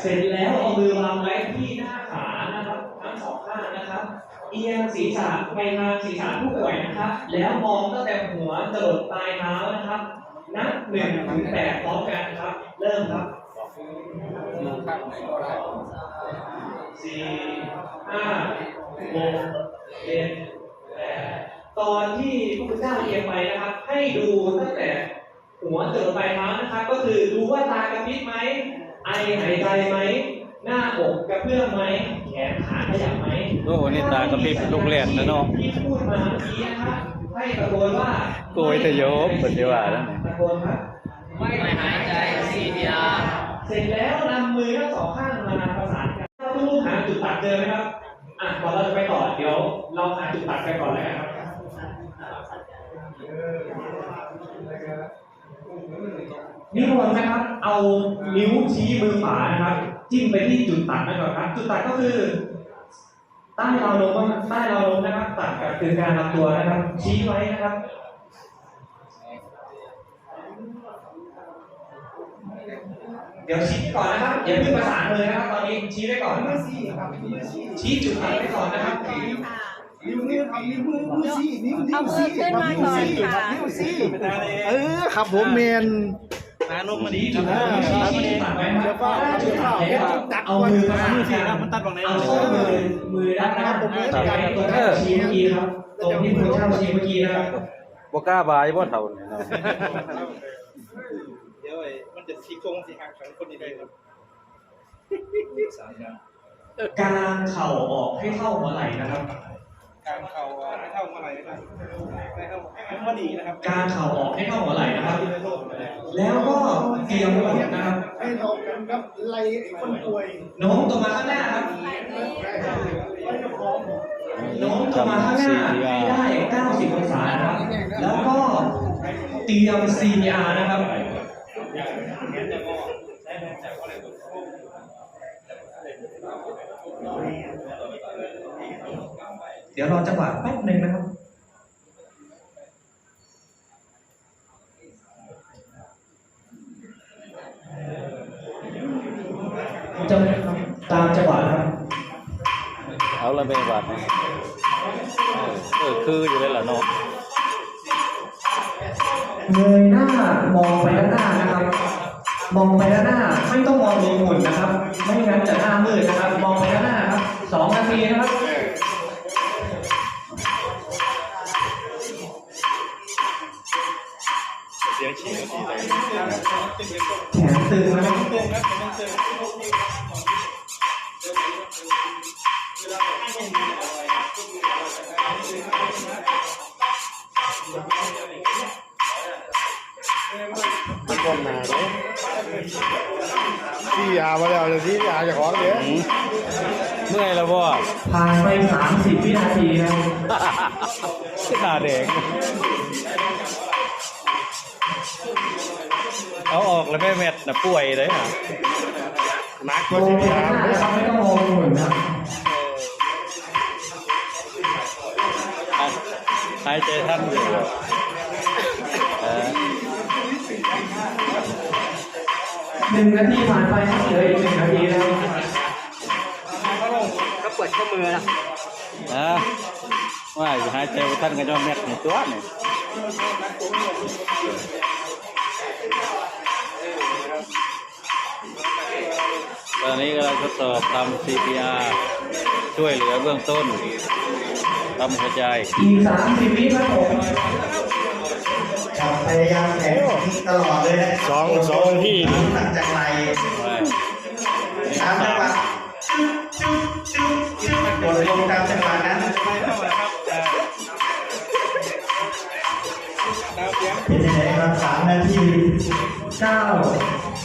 เสร็จแล้วเอามือวางไว้ที่หน้าขานะครับทั้งสองข้างนะครับ เอียงศีรษะไปทางศีรษะผู้ป่วยนะครับ แล้วมองตั้งแต่หัวจรดปลายเท้านะครับ นับหนึ่งถึงแปดพร้อมกันครับ เริ่มครับสี่ห้าหกเจ็ดแปด ตอนที่พระพุทธเจ้าเอียงไปนะครับ ให้ดูตั้งแต่หัวจรดปลายเท้านะครับ ก็คือดูว่าตากระพริบไหมไอหายใจไหมหน้าอกกระเพื่อมไหมแขนขาขยับไหมโอ้โหนี่ตากระพริบลูกแรกนะเนาะที่พูดมาเมื่อกี้นะครับให้ตะโกนว่าโกยแต่โยมปฏิวัติแล้วนี่ตะโกนครับไม่หายใจ CPR เสร็จแล้วนำมือทั้งสองข้างมาประสานกันถ้าทุกลูกหาจุดตัดเจอไหมครับอะก่อนเราจะไปต่อเดี๋ยว เราหาจุดตัดกันก่อนเลยครับ นิมนต์นะครับ เอานิ้วชี้มือขวานะครับ จิ้มไปที่จุดตัดนั่นก่อนครับ จุดตัดก็คือใต้เราลงใต้เราลงนะครับ ตัดกับคือการลำตัวนะครับ ชี้ไว้นะครับเดี๋ยวชี้ไว้ก่อนนะครับอย่าเพิ่งประสานเลยนะครับ ตอนนี้ชี้ไว้ก่อนชี้จุดตัดไว้ก่อนนะครับ นิ้วนิ้วนิ้วมือมือซี่นิ้วนิ้เอามือซี่ขึ้นมาก่อนค่ะ นิ้วซี่เออครับผมเมนนานมมันดีจุดตัดชี้ตัดไว้นะครับจุดตัดแล้วเอามือประสานกันมันตัดฝั่งไหนเอาข้อมือมือด้านหน้าตรงที่ตัวเจ้าชี้เมื่อกี้ครับตรงที่ตัวเจ้าชี้เมื่อกี้นะครับบ่กล้าบายบ่เท่านี่เนาะเดี๋ยวไอ้มันจะชี้โครงสีหักของคนนี้ได้ครับกางเข่าออกให้เท่าหัวไหล่นะครับ การเข่าไม่เท่าเมื่อไหร่นะครับไม่เท่าให้มันดีนะครับกางเข่าออกให้เท่าหัวไหล่นะครับ แล้วก็เตรียมอกนะครับ ให้เท่ากันครับไล่คนป่วยโน้มตัวมาข้างหน้าครับไล่พร้อมโน้มตัวมาข้างหน้าให้ได้90องศานะครับ แล้วก็เตรียม CPR นะครับ เดี๋ยวรอจังหวะแป๊บหนึ่งนะครับจะตามจังหวะนะครับเอาละเป็นบาทนะเออคืออยู่เลยล่ะเนาะเงยหน้ามองไปด้านหน้านะครับ มองไปด้านหน้าไม่ต้องมองลงหุ่นนะครับ ไม่งั้นจะหน้ามืดนะครับ มองไปด้านหน้าครับสองนาทีนะครับ ผ่านไปสามสิบวินาทีนะครับหน้าแดงเอาออกแล้วแม่แมทน่ะป่วยเลยอะนักมก็องที่ไปยาด้านหน้านะครับไม่ต้องมองลงหุ่นนะครับเอาหายใจท่านอยู่บ่เออหนึ่งนาทีผ่านไปครับเหลืออีกหนึ่งนาทีนะครับก็ป วดข้อมือนะอะว่าอยู่หายใจบ่ท่านก็จะแมทในตัวนี่ตอนนี้กำลังทดสอบทำ CPR ช่วยเหลือเบื้องต้นทำหัวใจอีกสามสิบวิครับผมครับพยายามแข็งตลอดเลยนะสองสองที่ตั้งจากไหล สามนาทีเก้า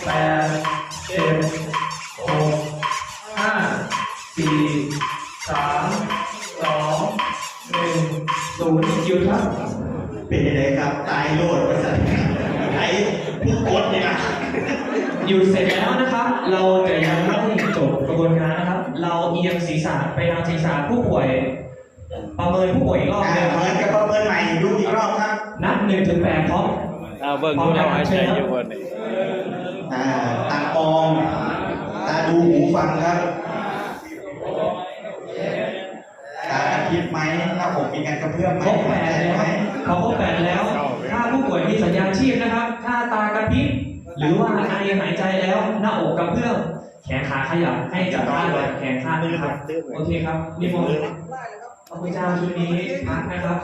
แปดเจ็ดหกห้าสี่สามสองหนึ่งศูนย์หยุดครับเป็นยังไงครับ ตายโลดบริษัทไอ้ผู้กดเนี่ยนะหยุดเสร็จแล้วนะครับ เราจะยังไม่จบกระบวนการนะครับ เราเอียงศีรษะไปทางศีรษะผู้ป่วย ประเมินผู้ป่วยอีกรอบอ่าหนึงเหมือนกับประเมินใหม่ดูอีกรอบครับ นับหนึ่งถึงแปดพร้อม เอาเบิ่งดูเราหายใจอยู่บนนี่อ่าตาปองตาดูหูฟังครับตากระพริบไหมหน้าอกมีการกระเพื่อมไหมครบแปหายดใจแล้วไหมเขาครบแปดแล้ว ถ้าผู้ป่วยมีสัญญาณชีพนะครับ ถ้าตากระพริบหรือว่าไอหายใจแล้วหน้าอกกระเพื่อมแขนขาขยับให้จับท่าแบบแขนข้างนะครับโอเคครับนิมนต์พระพุทธเจ้าชุดนี้พักนะครับ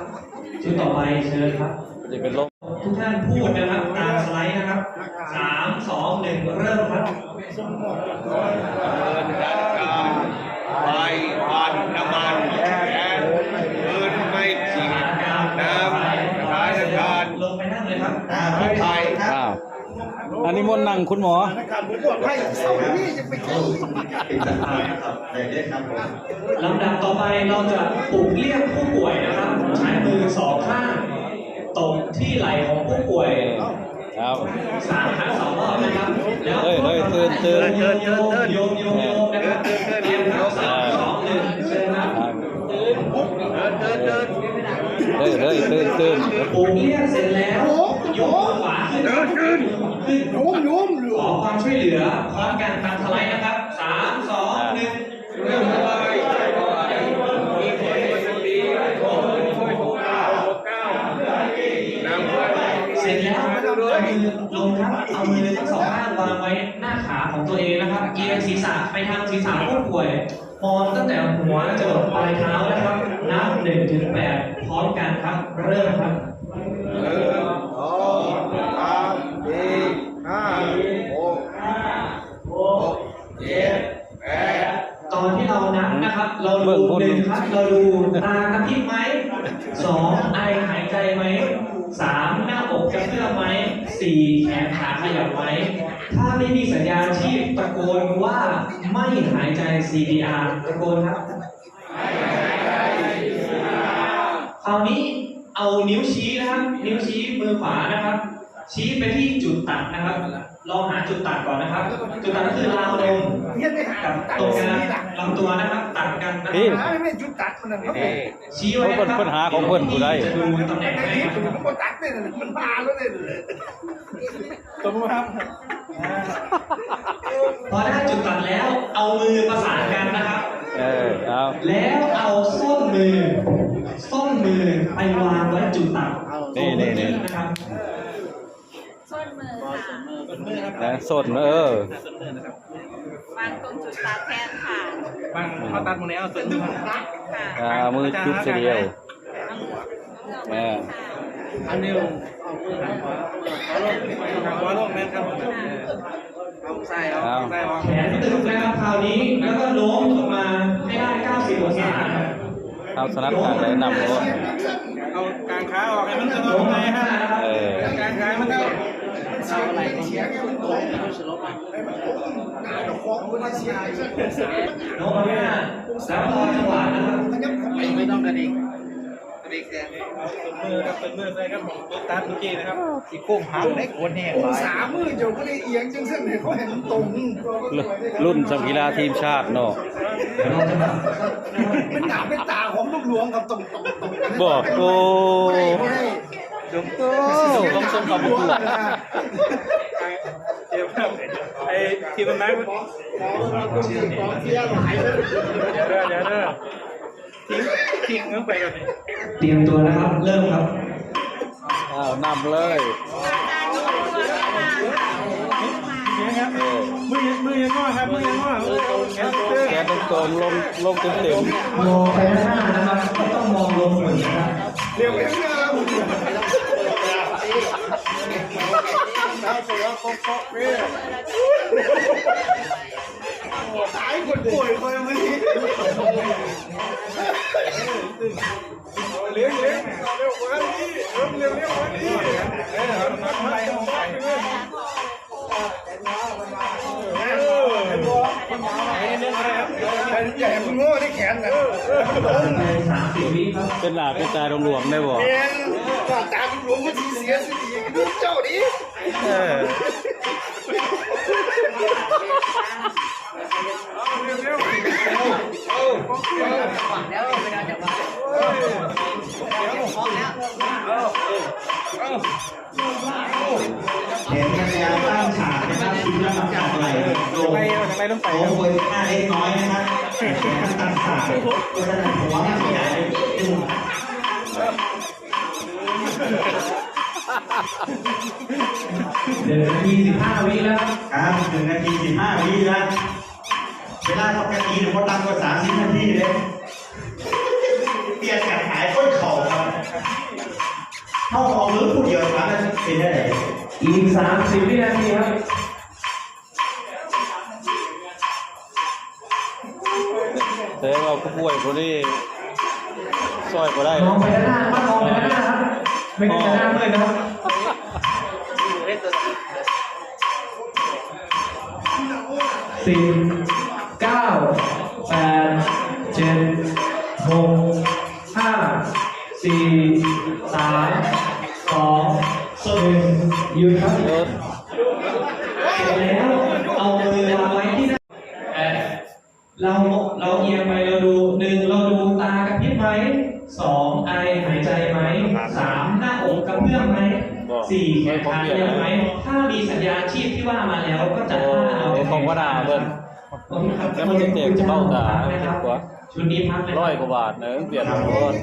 ชุดต่อไปเชิญครับจะเป็นลม ทุกท่านพูดนะครับตามสไลด์นะครับสามสองหนึ่งเริ่มครับไฟพันน้ำมันแก๊สเงินไม่จริงน้ำสถานการณ์ลงไปนั่งเลยครับอ่าผู้ไทยครับอ้าวอันนี้มนต์นั่งคุณหมอเป็นสัญญาณครับได้ได้ครับผมลำดับต่อไปเราจะปลุกเรียกผู้ป่วยนะครับ ใช้มือสอง ครับสามครั้งสองรอบนะครับแล้วเฮ้ยเฮ้ยตื่นตื่นโยมโยมโยมโยมโยมนะครับเตรียมครับสามสองหนึ่งเชิญครับเฮ้ยเฮ้ยตื่นตื่นปลุกเรียกเสร็จแล้วยกมือขวาขึ้นขึ้นขึ้นโยมโยมขอความช่วยเหลือพร้อมกันตามสไลด์นะครับ ศีรษะผู้ป่วยมองตั้งแต่หัวจรดปลายเท้านะครับ นับหนึ่งถึงแปดพร้อมกันครับ เริ่มครับตอนที่เรานับนะครับ เราดูหนึ่งครับ เราดูตากระพริบไหมสองไอหายใจไหมสามหน้าอกกระเพื่อมไหมสี่แขนขาขยับไหมถ้าไม่มีสัญญาณชีพตะโกนว่า ไม่หายใจ CPR ตะโกนครับคราวนี้เอานิ้วชี้นะครับ นิ้วชี้มือขวานะครับ ชี้ไปที่จุดตัดนะครับลองหาจุดตัดก่อนนะครับ จุดตัดก็คือราวนมกับตรงกลางลำตัวนะครับ ตัดกันนะคพี่รับไม่จุดตัดมันนะชี้ไว้นะครับปัญหาของเพิ่นผู้ใด จะดูตำแหน่งไหนครับมันตัดเนี่ยมันพาแล้วเนี่ยตรงครับพอได้จุดตัดแล้วเอามือประสานกันนะครับ เออเอา แล้วเอาส้นมือ ส้นมือไปวางไว้จุดตัดนี่นี่นี่ นะครับ ส้นมือค่ะ นะสดเออ วางตรงจุดตาแทนค่ะบางเขาตัดหมดแล้วส่วนหนึ่งค่ะอ่ามือจุ๊บเสียเดียวเอามือเลือกแม่ไว้ค่ะอันนี้เอามือทางขวาทางขวาลงแม่ครับเอาใส่เอาเอาใส่เอาแขนตึงนะครับคราวนี้แล้วก็โน้มออกมาให้ได้90องศาเอาสนับทางไหนนำรถเอากางขาออกให้มันตรงโน้มไปมาฮะนะครับเออ กางขามันตรง เอาอะไรก็เสียงโน้มมาไม่ได้แล้วรอจังหวะนะครับไม่ต้องกระดิกกระดิกแค่มือครับเป็นมือใส่ครับผมตัดเมื่อกี้นะครับที่โค้งหักได้ควรแห้งองศามือเจ้าก็ได้เอียงจังเส้นเห็นเขาเห็นตรงรุ่นสกีฬาทีมชาติเนาะรอจังหวะเป็นหนาเป็นตาของลูกหลวงกับตรงตรงตรงบอกโอ้ ไม่ได้จงโตลงสมกับบุกเดี๋ยวครับไอ้ทีมนนั่งเสียหลาเลยเดี๋ยวเด้อเดี๋ยวเด้อทิ้งทิ้งเงื้อไปก่อนเตรียมตัวนะครับ เริ่มครับอ้าวนำเลยการยกตัวค่ะเนี่ยมือยังง้อครับมือยังง้อแขนตึงแกต้องตรงลงลงเต็มเต็มมองไปข้างหน้านะครับต้องมองลงเหมือนนะครับ เร็วเร็วเร็วหายคนป่วยคนไม่ดีเลี้ยงเลี้ยงเร็วกว่านี้เร็วเร็วเร็วกว่านี้เออเอามาเอาไปเรื่อยเออเนบ่นอะไรครับใหญ่มึงโง่ได้แขนนะเป็นหลาเป็นตาหลวงๆได้บ่เองก่อนตามหลวงก็ทีเสียสิเจ้าดิ เออฝันแล้วเวลาจะมาเห็นกันแล้วตั้งฉากนะครับคุณน้ำจากไหลลงไปทำไมต้องไปโอ้โหค่าเล็กน้อยนะครับตั้งฉากเพราะฉะนั้นผมว่าใหญ่ดูเดี๋ย วนาทีสิบห้าวิแล้วครับหนึ่งนาทีสิบห้าวิแล้วเวลาปกติเนี่ยเขาตั้งกว่าสามสิบนาทีเลยเปลี่ยนการหายต้นเข่าครับเข้าเอาหรือผู้เดียวครับเป็นได้ไหนอีกสามสิบวินาทีครับแต่ว่าผู้ป่วยคนนี้ซอยก็ได้มองไปด้านหน้าครับมองไปด้านหน้าครับไม่ได้ด้านหน้าเลยนะครับ สิบเก้าแปดเจ็ดหกห้าสี่สามสองหนึ่งหยุดครับเสร็จแล้วเอามือวางไว้ที่หน้าเอ่อเราเราเอียงไปเราดูหนึ่งเราดูตากระพริบไหมสองไอหายใจไหมสามหน้าอกกระเพื่อมไหม สี่แขนขาเอียงไหมถ้ามีสัญญาณชีพที่ว่ามาแล้วก็จะโอ้พาเอาของวดาเบิ้ลโอเคครับแล้วมันจะเจ็บเบ้าตานะครับกว่าชุดนี้พักเลยร้อยกว่าบาทเนอะเปลี่ยนรถ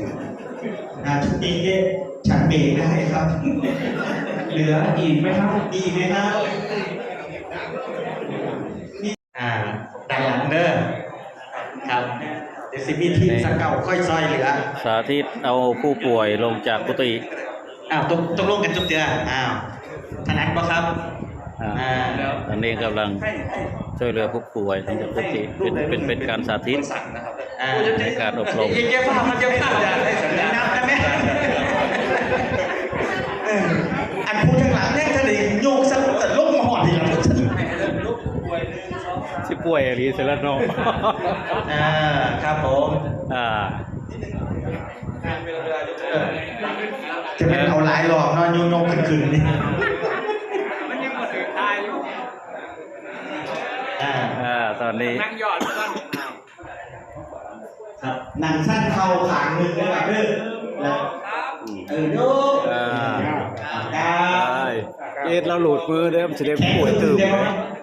อ่าชุดนี้เนี่ยฉันเบรกได้ครับ เหลืออีกไหมครับดีไหมครับนี่อ่าดังหลังเด้อครับเดี๋ยวสิมีทีมสเก่าค่อยซอยเหลือ สาธิตเอาผู้ป่วยลงจากกุฏิ อ้าวตกตกลงกันจุกเจืออ้าวถนัดปะครับอ่าอ่าตอนนี้กำลังช่วยเหลือผู้ป่วยลงจากกุฏิเป็นเป็นเป็นการสาธิตอ่าในการอบรมเจ๊ฟ้ามันจะฟ้าอย่าให้สัญญาณนับได้ไหมเอออันพูดข้างหลังแน่จะได้โยกสักแต่ลงมาหอดทีหลังที่ป่วยอะไรเสร็จแล้วเนาะอ่าครับผม อ่า จะเป็นเอา หลายหลอกเนอนโยนนกขึ้นขึ้นนี่มันยังหมดถึงตายอยู่อ่าอ่าตอนนี้นั่งหยอดมันครับหนังสั้นเข่าขางหนึ่งนะครับเด้อแล้วเออโยกอ่าครับได้เอ็ดเราหลุดมือเด้อมันจะได้แขนป่วยตึตื่งนเดียว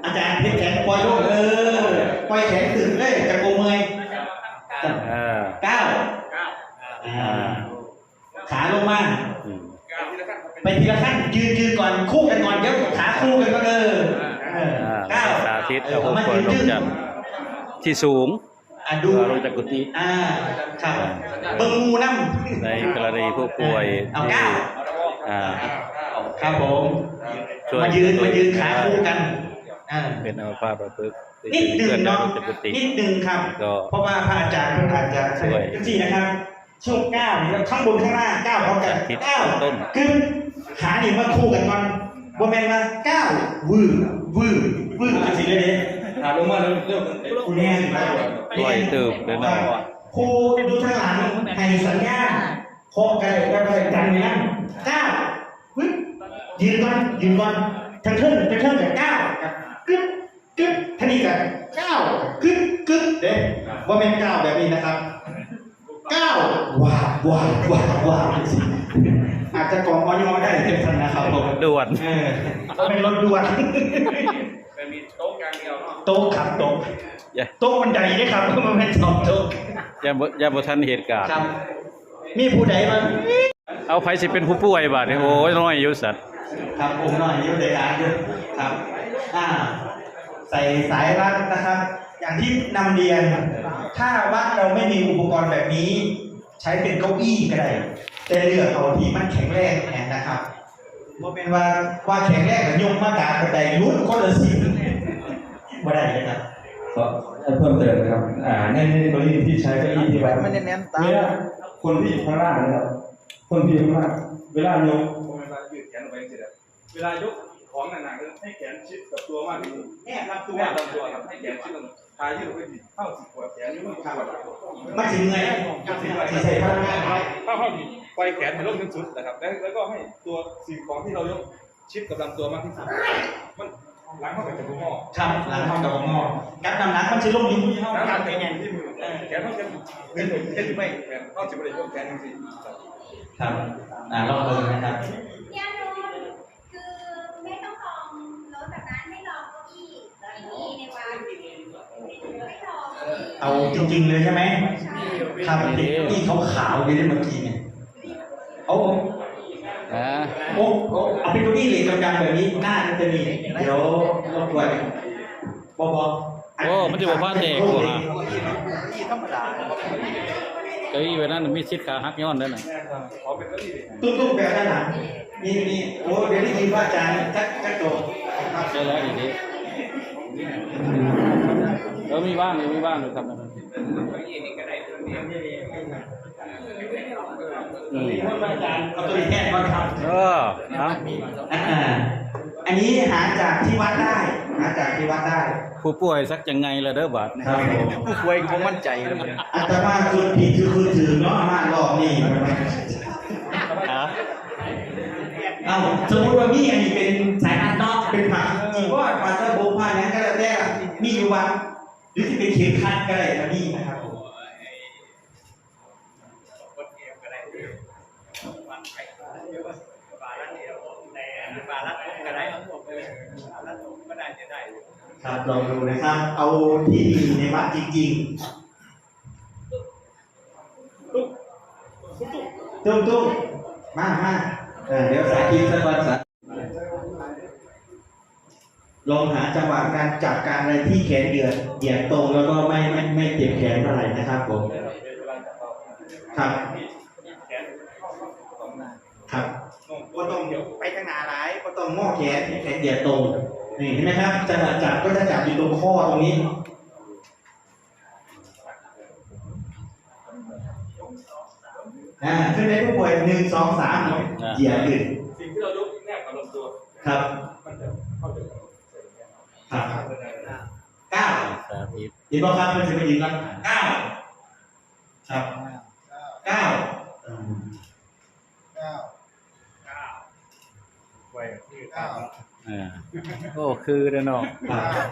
อาจารย์เพชรแขนปล่อยลูกเออปล่อยแขนตึงเลยจะโกเมยอ่าเก้าอ่าขาลงมา อืม ไปทีละขั้นยืนยืนก่อนคู่กันก่อนเดี๋ยวขาคู่กันก็เออเอออ่าเก้าสาธิตเอเอาอผู้มาป่วยยืนลงยืนจากที่สูงอะดูลงจากกุฏิอ่าครับเบิ่งงูน้ำในกรณีผู้ป่วยเอาที่เก้าอ่าครับผมช่วยมายืนมายืนขาคู่กันอ่าเป็นอัมพาตประพฤกษ์นิดหนึ่งเพื่อนเนาะลงจากกุฏินิดหนึ่งครับก็เพราะว่าพระอาจารย์ท่านอาจจะช่วยจริงๆนะครับช่วงก้าวนี่ข้างบนข้างล่างก้าวพร้อมกันทิศก้าวต้น คือขานี่มาคู่กันก่อนบ่แม่นว่าก้าววื้อวื้อวื้อจังซี่เลยเด้ถามลงมาเร็วเร็วคุณแน่นมากปล่อยตืบเลยเนาะครูดูทางหลังให้สัญญาณโคกันเลยก็ได้กันนี่นะก้าววึบยืนก่อนยืนก่อนทางเทิงทางเทิงกับก้าวกึ๊บกึ๊บท่านี้กับก้าวกึ๊บกึ๊บเด้ว่าแม่นก้าวแบบนี้นะครับก้าวว้าวว้าวว้าวว้าว อาจจะกองออยอได้เต็มทันนะครับผมด่วนเออเป็นรถด่วนเป็นมีโต๊ะกลางเดียวเนาะโต๊ะครับโต๊ะอย่าโต๊ะบันไดนี่ครับมันไม่สองโต๊ะอย่าบ่อย่าบ่ทันเหตุการณ์ครับมีผู้ใดมาเอาไผสิเป็นผู้ป่วยบาดนี้โอ้ยน้อยอยู่สัตว์ครับผมหน่อยอยุ่ในร้านอยู่ครับอ่าใส่สายรัดนะครับ อย่างที่นำเรียน ถ้าบ้านเราไม่มีอุปกรณ์แบบนี้ ใช้เป็นเก้าอี้ก็ได้ แต่เลือกเอาที่มันแข็งแรงแทนนะครับว่าเป็นว่าว่าแข็งแรงกับยงมากาบันไดรุ่นคนละสิบบ่ได้เลยครับก็เพิ่มเติมนะครับ อ่าในในกรณีที่ใช้เก้าอี้ที่วัดมันจะแนมตาเวลาคนที่อยู่ข้างล่างนะครับ คนที่อยู่ข้างล่างเวลายกเวลายืดแขนออกไปเสร็จแล้วเวลายกของหนักๆให้แขนชิดกับตัวมากที่สุดแอบรับตัวแนบลำตัวครับให้แขนชิดลำ พายยืดไปดิเข้าสิบปวดแขนนี่มันปวดมาถึงไงที่ใส่พลังงานไว้เข้าเข้าดิปล่อยแขนให้ลงถึงสุดนะครับ แล้วแล้วก็ให้ตัวสิ่งของที่เรายกชิดกับลำตัวมากที่สุดมันหลังเข้าไปจะบุ้งหม้อครับหลังเข้ากับงอกับน้ำหนักมันจะลงอยู่ที่ห้องน้ำหคนัรักบเป็นไงที่มือแขนเขาจะเป็นเห็นไม่แขนเขาจะไม่ได้ยกแขนจริงครับอ่าลองดูนะครับ เนี่ยโน้ตคือไม่ต้องลองรถแบบนั้นให้ลองเก้าอี้ที่มีในวัดไม่ลอง เก้าอี้เอาจริง ๆ เลยใช่ไหมใช่ครับที่เขาขาวๆอยู่ในเมื่อกี้เนี่ยเอานะโอ้โอ้เอาเป็นเก้าอี้เหล็กดำๆแบบนี้หน้ามันจะมีเดี๋ยวรบกวนบอบอโอ้มันจะบอกว่าเด็กกว่าเก้าอี้ไว้นั่นมีชิดขาหักย้อนด้วยนะๆขอเป็นเก้าอี้ตุ้มๆแบบนั้นนะนี่นี่โอ้เดี๋ยวได้ยินว่าอาจารย์จักจักโตครับใช่แล้วดีดีเออมีบ้างอยู่มีบ้างอยู่ครับอืมอาจารย์เอาตัวนี้แทนก่อนครับเออเอาอ่าอันนี้หาจากที่วัดได้ หาจากที่วัดได้ ผู้ป่วยสักยังไงละเด้อบาดครับผมผู้ป่วยก็บ่มั่นใจเลยอาตมาคือผิดคือคือถือเนาะมารอบนี้ฮะเอ้าสมมติว่ามีอันนี้เป็นสายอันเนอกเป็นผักจีวรผักสะโพกผ้านั้นก็แล้วแต่มีอยู่วัด หรือที่เป็นเข็มขัดก็ได้ก็มีนะครับผมครับลองดูนะครับ เอาที่มีในวัดจริงๆตุ้มตุ้มมามาเออเดี๋ยวสาธิตสักวันสา ลองหาจังหวะการจับการอะไรที่แขนเหยียดเหยียดตรงแล้วก็ไม่ไม่ไม่เจ็บแขนเท่าไหร่นะครับผมครับครับก็ต้องไปทางหนาหลายก็ต้องงอแขนให้แขนเหยียดตรงนี่เห็นไหมครับจังหวะจับก็จะจับอยู่ตรงข้อตรงนี้อ่าขึ้นในผู้ป่วยหนึ่งสองสามเหยียดขึ้นสิ่งที่เรายกแนบกับลำตัวครับมันจะเข้าไป ครับเก้าสาธิตเห็นบอกครับมันจะไปยืนกันเก้าครับเก้าอืมไว้ที่เก้าอ่าโอ้คือเด้อเนาะครับ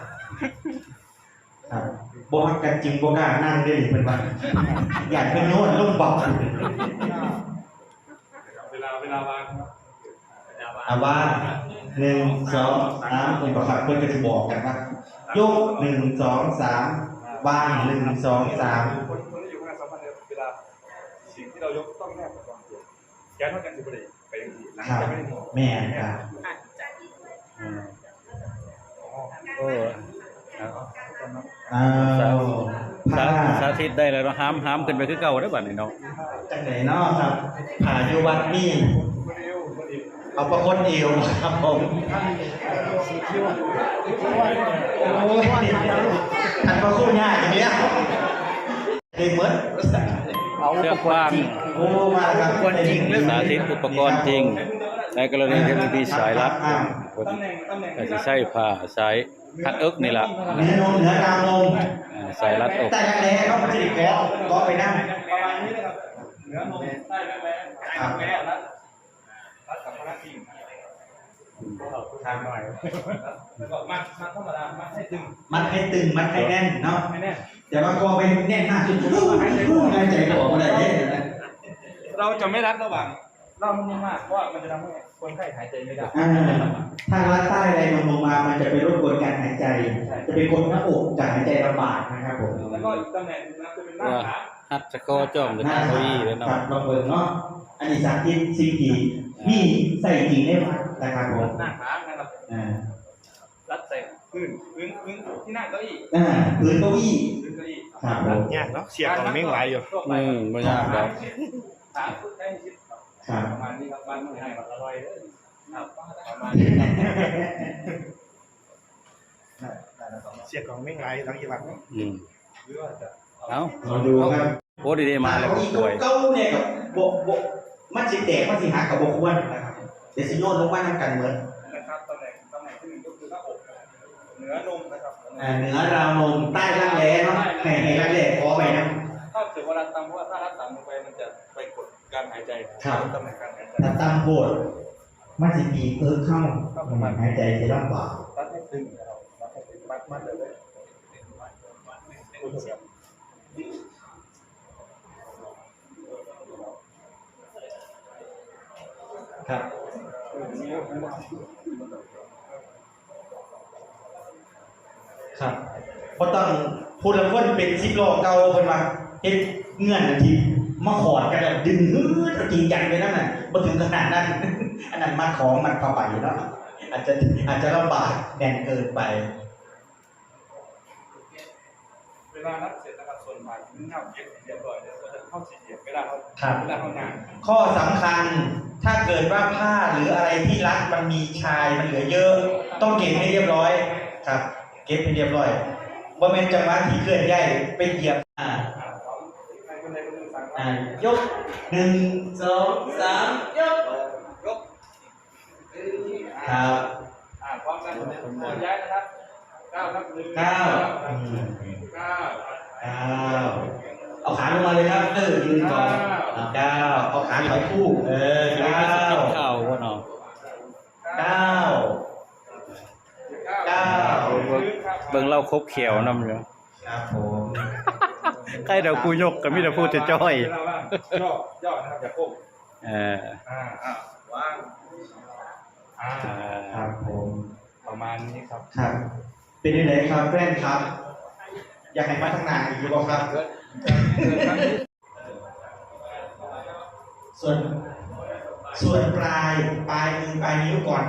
ครับบอกกันจริงบอกกล้านั่งได้หรือเป็นวันอยากเป็นโน้นลูกบอกเวลาเวลาวางอาว่า หนึ่งสองสามเป็นประคับเพื่อนก็จะบอกกันว่ายกหนึ่งสองสามวางหนึ่งสองสามคนคนที่อยู่ข้างหน้าสัมพันธ์เวลาสิ่งที่เรายกต้องแนบกับลำตัวแกนเท่ากันสิบไปไปอย่างนี้หลังครับจะไม่ได้หมดแม่ครับอืมโอ้เอาอ้าวสาผ้าสาธิตได้แล้วเนาะห้ามห้ามขึ้นไปคือเก่าได้อบัดนี้เนาะจากไหนเนาะครับผ่าอยู่วัดนี่ เอาประคนเอวครับผมโอ้ยอันประคุณยากอย่างเงี้ยเด็กเหมือนเอาเชือุอปกกรฟาณ์งจริงโอ้มาครับอุปกรณ์จริงหรือสาธิตอุปกรณ์จริง ในกรณีที่มันมีสายรัดคนตำแหน่งตำแหน่งก็จะใช้ผ้าสายหัดเอิกนี่ล่ะเนื้อนมเนื้อกลางนมอ่าสายรัดอกแต่ยังไงเขามันจะได้แก้ก็ไปนั่งประมาณนี้นะครับเหนือนมใต้แม่ใต้แม่รัดรัดกับพนักพิง ทางหน่อย แล้วก็มัดมัดธรรมดามัดให้ตึงมัดให้ตึงมัดให้แน่นเนาะให้แน่แต่ว่าก็ไปแน่นมากจนหายใจหายใจออกมาได้เนี่ยนะเราจะไม่รัดระหว่างเล่านุ่มมากเพราะว่ามันจะทำให้คนไข้หายใจไม่ได้อ่าถ้ารัดใต้อะไรลงลงมา มันจะไปรบกวนการหายใจ จะเป็นคนหน้าอกจะหายใจลำบากนะครับผม แล้วก็อีกตำแหน่งหนึงนะจะเป็นหน้าว่าขาหัดจะคอจ้องหรือทางเก้าอี้เลยคเนาะรับลองเปิดเนาะ อันนี้สาธิตสิ่งที่มีใส่จริงได้ไหมนะครับผมหน้าขานะครับอ่ารัดใส่พื้นพื้นพื้นที่หน้าเก้าอี้อ่าพื้นเก้าอี้พื้นเก้าอี้ครับผมยากเนาะเสียบของไม่ไหวอยู่ทั่วไปอืมบ่ยากดอกขาพุทธให้ชิดครับประมาณนี้ครับบ้านมือให้แบบอร่อยเลยครับประมาณนี้เสียบของไม่ไหวทั้งยี่ห้ออืมหรือว่าจะเอ้าเราดูครับโอ้ดีๆมาแล้วเก้าผู้อี้ป่วยเก้าเนี่ยกับบกบก มันสิแตกมันสิหักกับบกควรนะครับเดี๋ยวสิโยนลงมาทำกันเหมือนนะครับตำแหน่งตำแหน่งที่หนึ่งก็คือหน้าอกเหนือนมนะครับอ่าเหนือราวนมใต้รักแร้เนาะให้ให้รักแร้ขอไปนะถ้าเกิดว่ารัดต่ำเพราะว่าถ้ารัดต่ำลงไปมันจะไปกดการหายใจครับตำแหน่งการหายใจถ้าตามโพดมันสิบีบเอิร์เข้ามันหายใจจะลำบากรัดให้ตึงนะครับรัดให้ตึงมัดมัดเลยเลย ครับครับเพราะต้องพูดแล้วว่าเป็นซิปโลเก่าคนมาเฮ็ดเงื่อนนาทีมาขอดกันแบบดึงฮือจริงจังเลยนั่นน่ะมาถึงขนาดนั้น อันนั้นมัดของมัดเข้าไปเนาะอาจจะอาจจะลำบากแน่นเกินไป เวลานัดเสร็จนะครับส่วนผ่านเงาเก็บเรียบ เข้าสี่เหลี่ยมเวลาเขาครับ เวลาเขางานข้อสำคัญถ้าเกิดว่าผ้าหรืออะไรที่รัดมันมีชายมันเหลือเยอะ ต้องเก็บให้เรียบร้อยครับ เก็บให้เรียบร้อยว่าเป็นจังหวะที่เคลื่อนย้ายไปเหยียบอ่าใครคนใดคนหนึ่งสั่งอ่ายกหนึ่งสองสามยกยกครับอ่าพร้อมกันหมดย้ายนะครับเก้าครับหนึ่งเก้าครับอืมเก้าเก้า เอาขาลงมาเลยครับเออยืนก่อนอ่าเก้าเอาขาถอยคู่เออเก้าเก้าว่าเนาะเก้าเก้าเบิ่งเล่าครบเขียวนำอยู่ครับผมใครเดี๋ยวกูยกก็มีแต่พูดจะจ้อยเวลาว่างย่อย่อนะครับอย่าโค้งเอออ่าอ่าว่างอ่าอ่าครับผมประมาณนี้ครับครับเป็นยังไงครับแฟนครับ อยากให้มาทางหน้าอีกหรือเปล่าครับ ส่วนส่วนปลายปลายมือปลายนิ้วก่อน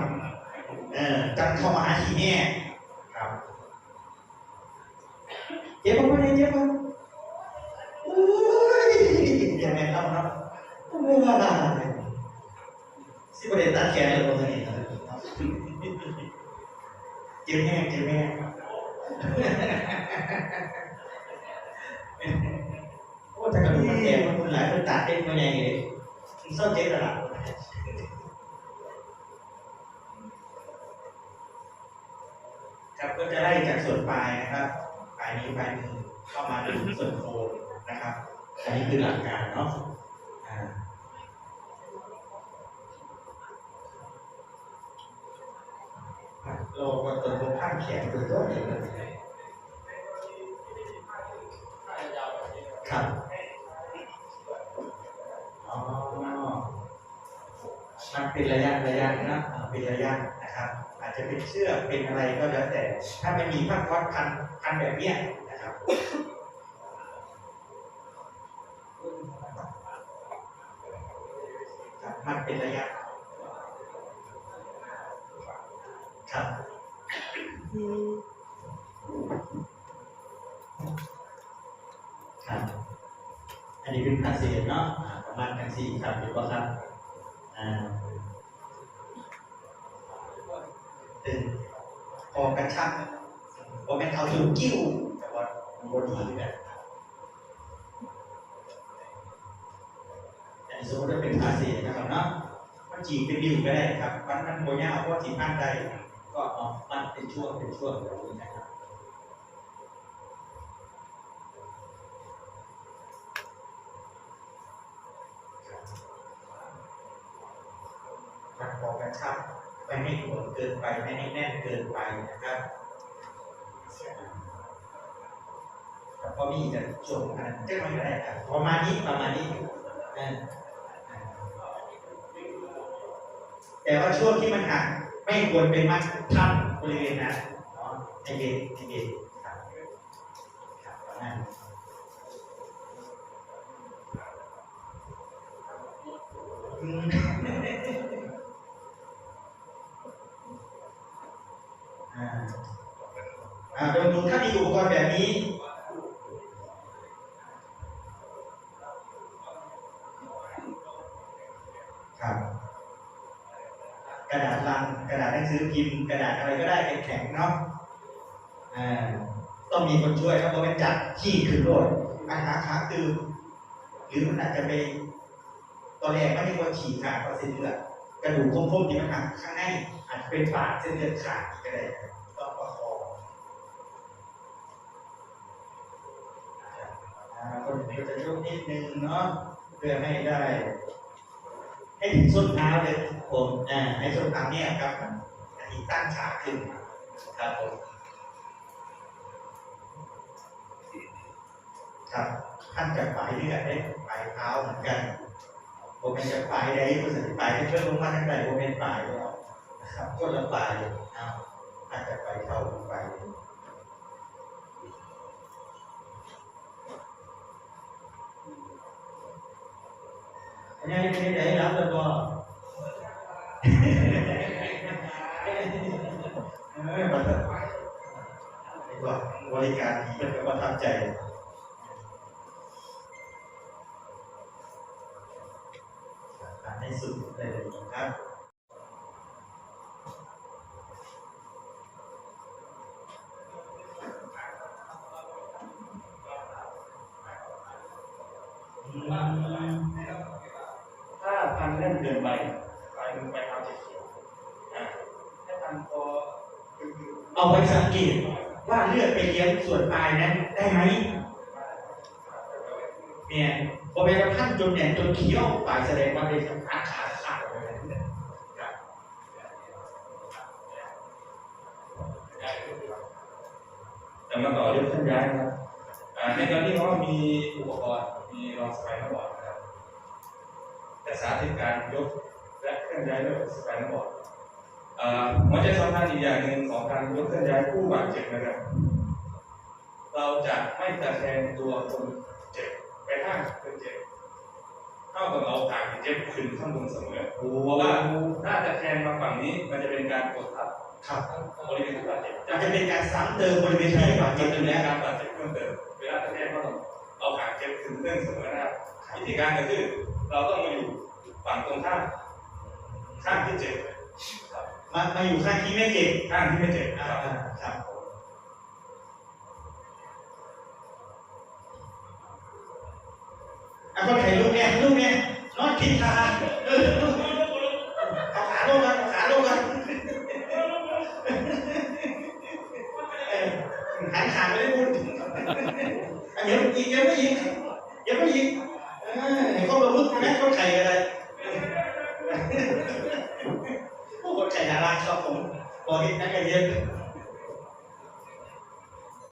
เออจับเข้ามาหาทีแม่ครับเจ็บปะเนี่ยเจ็บปะโอ้ยเจ็บแม่ครับครับเมื่าอะไรสิบประเด็นตัดแขนเลยตรงนี้เจ็บแห้งเจ็บแห้ งโอ้แต่กระดูกมันแก่มันหลายคนตัดเองมาไงเลยเศร้าเจ๊ตลอดครับก็จะไล่จากส่วนปลายนะครับปลายนิ้ปลายมือเข้ามาถึงส่วนโคนนะครับ อันนี้คือหลักการเนาะอ่าเราก็ตัวตรงข้างแขนคือตัวเองเลยครับอ๋อ มันเป็นระยะระยะนะอ่าเป็นระยะนะครับ อา จะเป็นเชือกเป็นอะไรก็แล้วแต่ ถ้าไม่มีผ้าคอสพันพันแบบเนี้ย พอแม่นเอาอยู่กิ้วแต่ว่าบดีแบบแต่สมมติว่าเป็นภาษีนะครับเนาะมันจีบเป็นดิวก็ได้ครับ มันมันโมยาวเพราะจีบมันได้ก็เอมันเป็นช่วงเป็นช่วงแบบนี้นะครับมันพอกระชับไม่ให้หน่วเกินไปไม่ให้แน่นเกินไปนะครับ พอมีจะช่วงนั้นจะไม่ได้ครับประมาณนี้ประมาณนี้เออแต่ว่าช่วงที่มันหักไม่ควรเป็นมัดทับบริเวณนั้นเนาะใจเย็นใจเย็นครับครับประมาณนี้อืม อ่าอ่าลองดูถ้ามีอุปกรณ์แบบนี้ ครับ กระดาษลัง กระดาษหนังสือพิมพ์ กระดาษอะไรก็ได้แข็งๆเนาะ อ่า ต้องมีคนช่วยครับเพราะมันจับ ขี้ขึ้นโลดอาหารค้างตืมหรือมันอาจจะไปตอนแรกไม่ได้ว่าฉี่ขาดเพราะเส้นเลือดกระดูกคมๆที่มันหักข้างในอาจจะเป็นปากเส้นเลือดขาดก็ได้ต้องประคองคนนี้จะยกนิดนึงเนาะเพื่อให้ได้ ให้ถึงส้นเท้าเลยผมอ่าให้ส้นเท้าเนี่ยครับอันนี้ตั้งฉากขึ้นครับผม ครับ ท่านจะไปเรื่อยได้ไปเท้าเหมือนกันผมเป็นจะไปได้ผู้สันติไปให้เชื่อลงมาทั้งใดผมเป็นไปแล้วครับก็ละปลายเอาท่านจะไปเท่าไปอันนี้ไม่ได้รับแล้วก็เออมันก็บริการดีมันก็ประทับใจทำ ให้สุดเลยครับถ้าพันแน่นเกินไปกลายเป็นไปทางเฉียวๆอะถ้าพันพอเอาไปสังเกตว่าเลือดไปเลี้ยงส่วนปลายนั้นได้ไหมเนี่ย พอไปกระทั่งจนเนี่ยจนเขียวไปแสดงว่าเป็นขาขาขาดไปแล้วครับแต่มาต่อเรื่องเคลื่อนย้ายครับในตอนนี้เขามีอุปกรณ์มีรองสไปนบอร์ดนะครับแต่สาธิตการยกและเคลื่อนย้ายด้วยสไปนบอร์ดอ่าหัวใจสำคัญอีกอย่างหนึ่งของการยกเคลื่อนย้ายผู้บาดเจ็บนะครับ เราจะไม่ตะแคงตัวคนเจ็บไปข้างคนเจ็บเท่ากับ เอาขาคนเจ็บขึ้นข้างบนเสมอเพราะว่าถ้าตะแคงมาฝั่งนี้มันจะเป็นการกดทับครับบริเวณที่บาดเจ็บอาจจะเป็นการซ้ำเติมบริเวณที่บาดเจ็บตรงเป็นี้นคการับรบาดเจ็บเพิ่มเติมเวลาตะแคงก็ต้องเอาขาเจ็บขึ้นเรื่องเสมอนะครับวิธีการก็คือเราต้องมาอยู่ฝั่งตรงข้ามข้างที่เจ็บครับมามาอยู่ข้างที่ไม่เจ็บข้างที่ไม่เจ็บอ่าครับครับอะคนไข่ลูกเนี่ยลูกเนี่ย นอนกินขาเออเอาขาลงกันเอาขาลงกันหันขาไม่ได้พูดอันนี้ยิงยังไม่ยิงยังไม่ยิงเออเขาระลึกนะเขาไข่อะไรผู้คนไข่ดาราชอบผมบอกเห็นนักเรียน